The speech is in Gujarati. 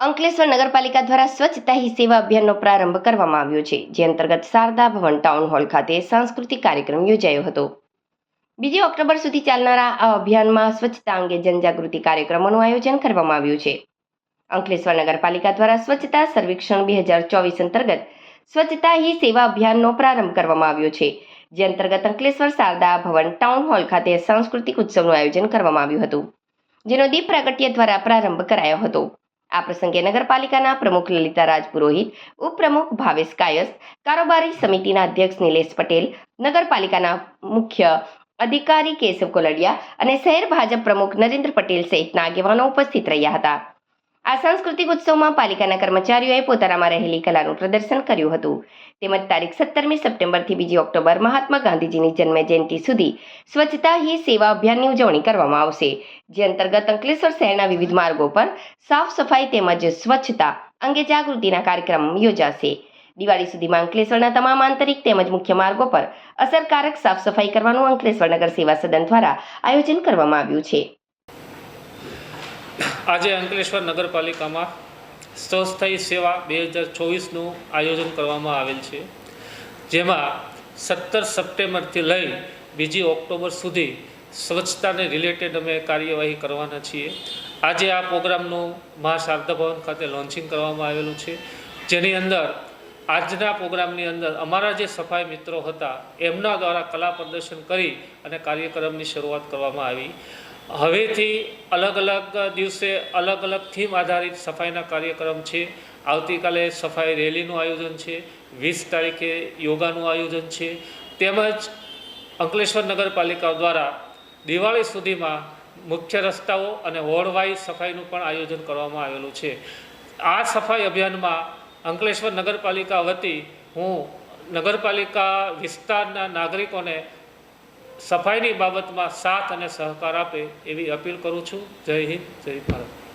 અંકલેશ્વર નગરપાલિકા દ્વારા સ્વચ્છતા હી સેવા અભિયાનનો પ્રારંભ કરવામાં આવ્યો છે, જે અંતર્ગત શારદા ભવન ટાઉન હોલ ખાતે સાંસ્કૃતિક કાર્યક્રમ યોજાયો હતો. બીજી ઓક્ટોબર સુધી ચાલનારા આ અભિયાનમાં સ્વચ્છતા અંગે જનજાગૃતિ કાર્યક્રમોનું આયોજન કરવામાં આવ્યું છે. અંકલેશ્વર નગરપાલિકા દ્વારા સ્વચ્છતા સર્વેક્ષણ બે હજાર ચોવીસ અંતર્ગત સ્વચ્છતા હી સેવા અભિયાનનો પ્રારંભ કરવામાં આવ્યો છે, જે અંતર્ગત અંકલેશ્વર શારદા ભવન ટાઉન હોલ ખાતે સાંસ્કૃતિક ઉત્સવનું આયોજન કરવામાં આવ્યું હતું, જેનો દીપ પ્રાગટ્ય દ્વારા પ્રારંભ કરાયો હતો. આ પ્રસંગે નગરપાલિકાના પ્રમુખ લલિતા રાજપુરોહિત, ઉપપ્રમુખ ભાવેશ કાયસ, કારોબારી સમિતિના અધ્યક્ષ નિલેશ પટેલ, નગરપાલિકાના મુખ્ય અધિકારી કેશવ કોલડિયા અને શહેર ભાજપ પ્રમુખ નરેન્દ્ર પટેલ સહિતના આગેવાનો ઉપસ્થિત રહ્યા હતા. આ સાંસ્કૃતિક ઉત્સવમાં પાલિકાના કર્મચારીઓએ પોતાનામાં રહેલી કલાનું પ્રદર્શન કર્યું હતું. તેમજ તારીખ સત્તરમી સપ્ટેમ્બરથી બીજી ઓક્ટોબર મહાત્મા ગાંધીજીની જન્મ જયંતિ સુધી સ્વચ્છતા હી સેવા અભિયાનની ઉજવણી કરવામાં આવશે. જે અંતર્ગત અંકલેશ્વર શહેરના વિવિધ માર્ગો પર સાફ સફાઈ તેમજ સ્વચ્છતા અંગે જાગૃતિના કાર્યક્રમ યોજાશે. દિવાળી સુધીમાં અંકલેશ્વરના તમામ આંતરિક તેમજ મુખ્ય માર્ગો પર અસરકારક સાફ સફાઈ કરવાનું અંકલેશ્વર નગર સેવા સદન દ્વારા આયોજન કરવામાં આવ્યું છે. આજે અંકલેશ્વર નગરપાલિકામાં સ્વસ્થાયી સેવા બે હજાર ચોવીસનું આયોજન કરવામાં આવેલ છે, જેમાં સત્તર સપ્ટેમ્બરથી લઈ બીજી ઓક્ટોબર સુધી સ્વચ્છતાને રિલેટેડ અમે કાર્યવાહી કરવાના છીએ. આજે આ પ્રોગ્રામનું મહા શારદા ભવન ખાતે લોન્ચિંગ કરવામાં આવેલું છે. જેની અંદર આજના પ્રોગ્રામની અંદર અમારા જે સફાઈ મિત્રો હતા, એમના દ્વારા કલા પ્રદર્શન કરી અને કાર્યક્રમની શરૂઆત કરવામાં આવી. હવેથી અલગ અલગ દિવસે અલગ અલગ થીમ આધારિત સફાઈના કાર્યક્રમ છે. આવતીકાલે સફાઈ રેલીનું આયોજન છે. વીસ તારીખે યોગાનું આયોજન છે. તેમજ અંકલેશ્વર નગરપાલિકા દ્વારા દિવાળી સુધીમાં મુખ્ય રસ્તાઓ અને વોર્ડવાઇઝ સફાઈનું પણ આયોજન કરવામાં આવેલું છે. આ સફાઈ અભિયાનમાં અંકલેશ્વર નગરપાલિકા વતી હું નગરપાલિકા વિસ્તારના નાગરિકોને સફાઈની બાબતમાં સાથ અને સહકાર આપે એવી અપીલ કરું છું. જય હિન્દ જય ભારત.